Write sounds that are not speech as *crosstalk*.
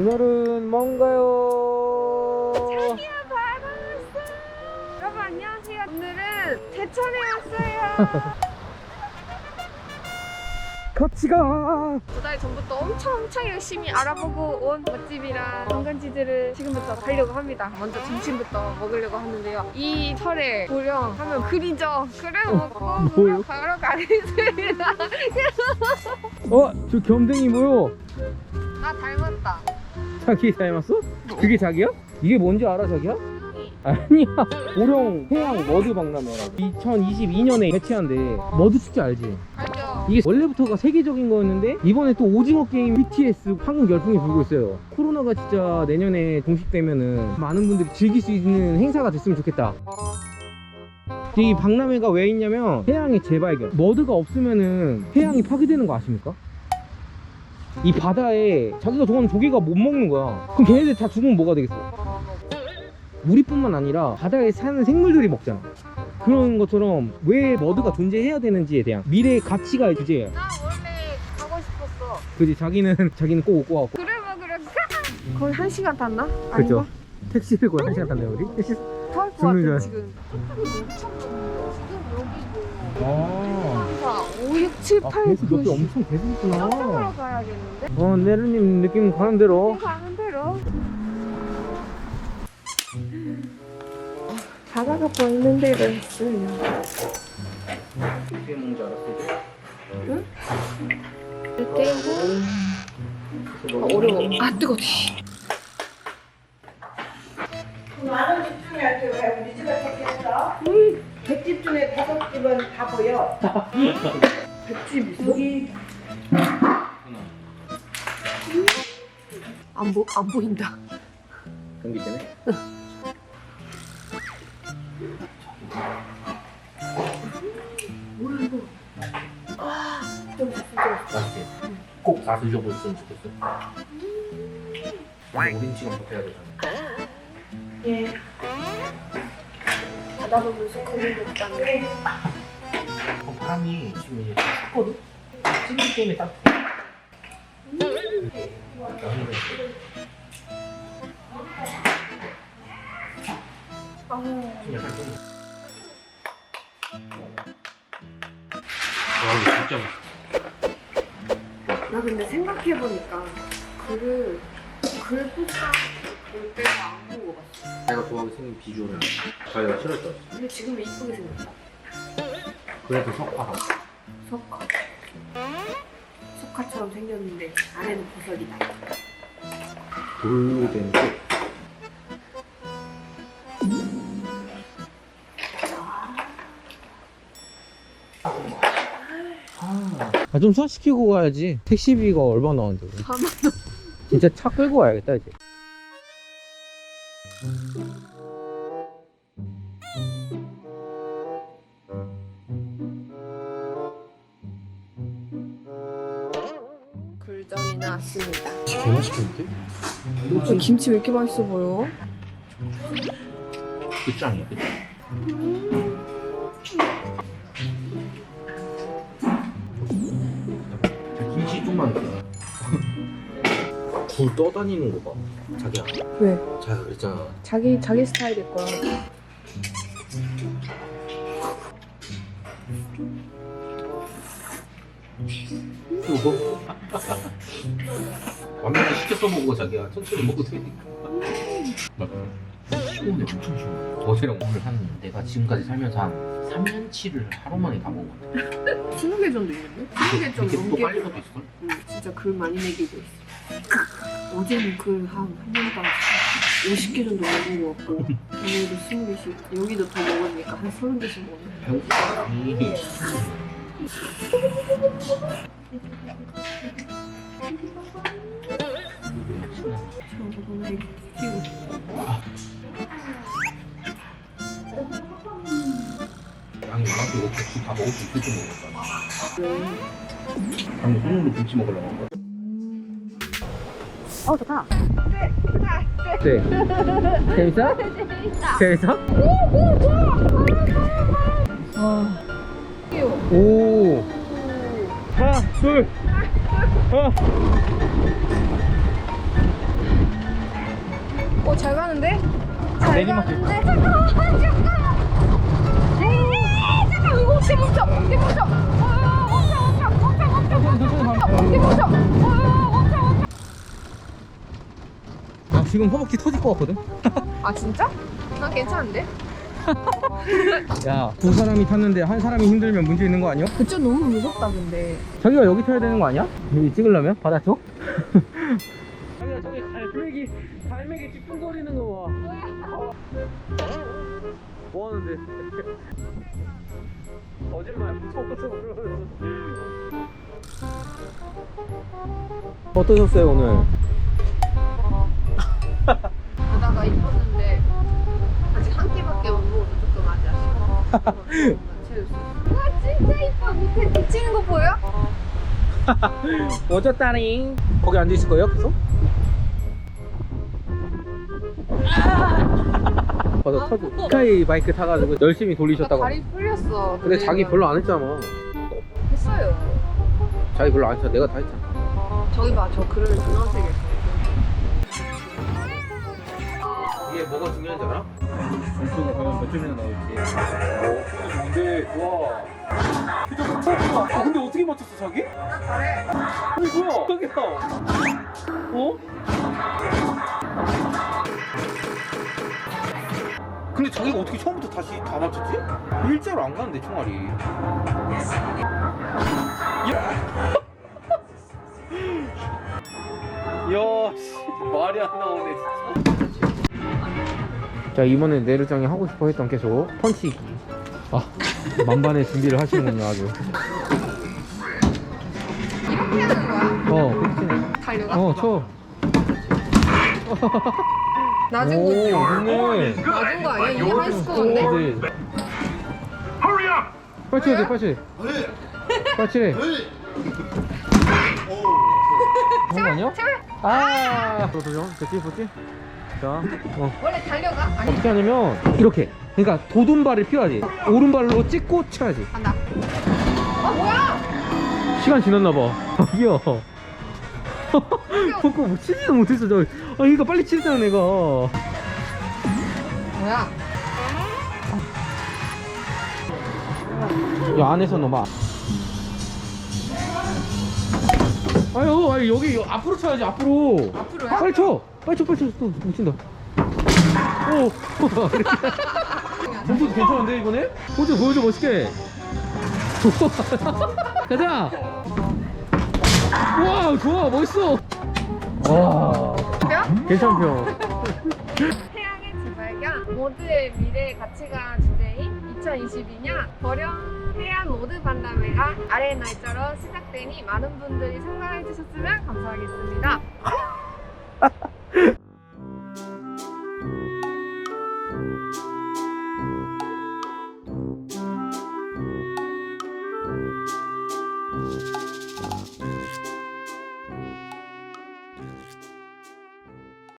오늘은 뭔가요? 자기야 바로 왔어. 여러분 안녕하세요. 오늘은 대천에 왔어요. *laughs* 같이 가! 두 달 전부터 엄청 엄청 열심히 알아보고 온 맛집이랑 관광지들을 지금부터 가려고 합니다. 먼저 점심부터 먹으려고 하는데요. 이 설에 보령 하면 그리죠. 그래 먹고 뭐요? 가러 가겠습니다. *laughs* 어? 저 겸댕이 뭐요? 나 닮았다. 자기 닮았어? 그게 자기야? 이게 뭔지 알아 자기야? 아니야 보령 해양 머드 박람회라고 2022년에 개최한대 머드 축제 알지? 알죠? 이게 원래부터가 세계적인 거였는데 이번에 또 오징어 게임 BTS 한국 열풍이 불고 있어요 코로나가 진짜 내년에 종식되면은 많은 분들이 즐길 수 있는 행사가 됐으면 좋겠다 이 박람회가 왜 있냐면 해양의 재발견 머드가 없으면은 해양이 파괴되는 거 아십니까? 이 바다에 자기가 좋아하는 조개가 못 먹는 거야 그럼 걔네들 다 죽으면 뭐가 되겠어 우리뿐만 아니라 바다에 사는 생물들이 먹잖아 그런 것처럼 왜 머드가 존재해야 되는지에 대한 미래의 가치가 주제예요 나 원래 가고 싶었어. 그지 자기는 자기는 꼭올것 같고 그래. 거의 한 시간 탔나? 그죠 아닌가? 택시를 *laughs* 거의 한 시간 탔네요 우리 택시 더할 것 죽는 줄 같아 알았어. 지금. 지금 여기고 아, 항상 5, 6, 7, 아 8, 계속 9, 옆에 10 엄청 계속 있구나. 가야겠는데? 어 네르님 느낌 가는 대로. 가는 대로? 바다가 보이는 어떻게 먹는지 알았어 떼고 아 어려워. 아 뜨거워. 많은 집 중에 이렇게 왜 우리 집에? 백집 중에 다섯 집은 다 보여. *laughs* 백집 있어? 여기 안, 보, 안 보인다 경기 때문에 맛있지? 꼭다 드셔보셨으면 좋겠어. 오랜 시간 버텨야 되잖아. 예. 바다 보면서 그림 먹다는 어, 바람이 지금 이제 춥거든? 찜기 때문에 좀. 와, 이거 진짜 맛있어. 나 근데 생각해보니까 글을 글 뽑다 글 빼고 안 보고 봤어 내가 좋아하게 생긴 비주얼은 자기가 싫었어. 근데 지금 이쁘게 생겼다 그래도 석화다. 석화 석화처럼 생겼는데 안에는 보석이다 돌로 된 속. 아좀 소화시키고 가야지 택시비가 얼마 나왔는데 우리. 4만 진짜 차 끌고 와야겠다 이제 왔습니다 개 맛있겠는데? 어, 김치 왜 이렇게 맛있어 보여? 끝장이야, 끝장. 김치 좀만 더. 굴 떠다니는 거 봐. 자기야. 왜? 자기가 그랬잖아. 자기 자기 스타일일 거야 이거 완벽히 시켰어 먹어 자기야. 천천히 먹어도 되니까 시원해 엄청 시원해. 어제랑 오늘 한 내가 지금까지 살면서 한 3년치를 하루 만에 다 먹었거든 20개 정도 있는데? 20개 좀 이렇게 또 넘게 빨리 가도 있을걸? 응, 진짜 글 많이 내기고 있어. 어제는 글한한 명당 50개 정도 먹은 거 같고 오늘도 20개씩 여기도 더 먹으니까 한 30개씩 먹네. 배고프다 이 양이 많아서 이거 김치 다 먹을 수 있을 줄 모르겠다 방금 손으로 김치 먹으려고 한 거야 어 좋다 네 재밌어? 재밌어? 오 하나 둘 하나 어, 잘 가는데? 잘 내리막길. 가는데? 잠깐만, 잠깐만. 에이, 잠깐, 이거 어떻게 멈춰? 어떻게 멈춰? 어, 멈춰, 멈춰, 멈춰, 멈춰, 멈춰, 멈춰, 어떻게 멈춰? 어, 멈춰, 멈춰. 나 지금 허벅지 터질 것 같거든? 아, 진짜? 난 괜찮은데? 야, 두 사람이 탔는데 한 사람이 힘들면 문제 있는 거 아니야? 그쪽 너무 무섭다, 근데. 자기가 여기 타야 되는 거 아니야? 여기 찍으려면? 바다 쪽? 자기가 저기 갈매기, 갈매기 찌풍거리는 거 봐. 뭐 하는데? *laughs* 거짓말 무서워서 그러는 어떠셨어요 오늘? *laughs* 바다가 이뻤는데 아직 한 끼밖에 못 먹어서 조금 아쉬워. 와 진짜 이뻐 밑에 비치는 거 보여? 어쩌다링 거기 앉아있을 거예요 계속? 맞아 타고 스카이 바이크 타가지고 열심히 돌리셨다고 다리 풀렸어. 근데 자기 별로 안 했잖아 했어요. 자기 별로 안 했잖아 내가 다 했잖아 저기 봐, 저 글을 분홍색에 이게 뭐가 중요한지 알아? 이쪽에 과연 몇 점이나 나올지 어 좋은데 좋아 어, 근데 어떻게 맞췄어 자기? 아니 뭐야 자기야 어? 근데 자기가 어떻게 처음부터 다시 다 맞췄지? 일자로 안 가는데 총알이 야, 씨, 말이 안 나오네 진짜. 자 이번에 내르장이 하고 싶어 했던 계속 펀치기. 아 만반의 준비를 하시는군요 아주. 이렇게 하는 거야? 어, 그렇지. 달려가? 어, 쳐. *laughs* 낮은 오, 거지? 좋네. 낮은 거 아니야? 이게 하이스코어인데? 그지. 빨리 쳐야 돼, 빨리 쳐. 빨리 쳐. 그런 거 아니야? 제발. 아! 보세요. 됐지, 됐지? 자, 어. 원래 달려가? 아니, 어떻게 하냐면, 이렇게. 그러니까 도둔발을 피워야지. 오른발로 찍고 쳐야지. 간다. 아, 뭐야? 시간 지났나 봐. 자기야. 그거 *laughs* 뭐 치지도 못했어, 저. 아, 이거 빨리 치잖아, 내가. 뭐야? 이 안에서 넣어봐. 아유, 아유, 여기 여- 앞으로 쳐야지, 앞으로. 앞으로야? 빨리 쳐! 빨리 쳐, 빨리 쳐. 또, 못 친다. 오! *laughs* 점수 괜찮은데, 이번에? 포즈 보여줘, 멋있게. *laughs* 가자! 와, 좋아, 멋있어! 와, 뿅? 괜찮죠? 태양의 재발견 모두의 미래 가치관 주제인 2022년 버령 해안 모드 반담회가 아래 날짜로 시작되니 많은 분들이 참가해 주셨으면 감사하겠습니다.